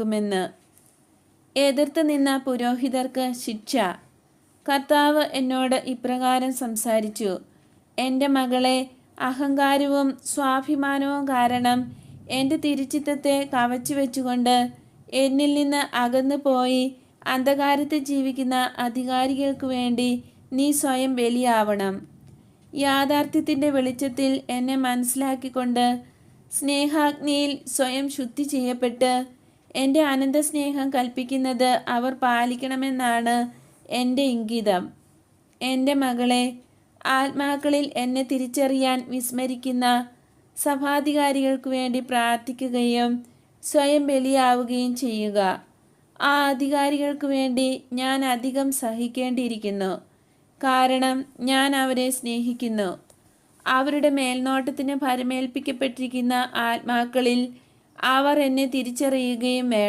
ുമെന്ന് എതിർത്ത് നിന്ന പുരോഹിതർക്ക് ശിക്ഷ. കർത്താവ് എന്നോട് ഇപ്രകാരം സംസാരിച്ചു. എന്റെ മകളെ അഹങ്കാരവും സ്വാഭിമാനവും കാരണം എന്റെ തിരുച്ചിത്തത്തെ കവച്ചു വെച്ചുകൊണ്ട് എന്നിൽ നിന്ന് അകന്നു പോയി അന്ധകാരത്തിൽ ജീവിക്കുന്ന അധികാരികൾക്ക് വേണ്ടി നീ സ്വയം ബലിയാവണം. യാഥാർത്ഥ്യത്തിന്റെ വെളിച്ചത്തിൽ എന്നെ മനസ്സിലാക്കിക്കൊണ്ട് സ്നേഹാഗ്നിയിൽ സ്വയം ശുദ്ധി ചെയ്യപ്പെട്ട് എന്റെ അനന്തസ്നേഹം കൽപ്പിക്കുന്നത് അവർ പാലിക്കണമെന്നാണ് എന്റെ ഇംഗിതം. എന്റെ മകളെ ആത്മാക്കളിൽ എന്നെ തിരിച്ചറിയാൻ വിസ്മരിക്കുന്ന സഭാധികാരികൾക്ക് വേണ്ടി പ്രാർത്ഥിക്കുകയും സ്വയം ബലിയാവുകയും ചെയ്യുക. ആ അധികാരികൾക്ക് വേണ്ടി ഞാൻ അധികം സഹിക്കേണ്ടിയിരിക്കുന്നു. കാരണം ഞാൻ അവരെ സ്നേഹിക്കുന്നു. അവരുടെ മേൽനോട്ടത്തിന് ഭരമേൽപ്പിക്കപ്പെട്ടിരിക്കുന്ന ആത്മാക്കളിൽ അവർ എന്നെ തിരിച്ചറിയുകയും വേണം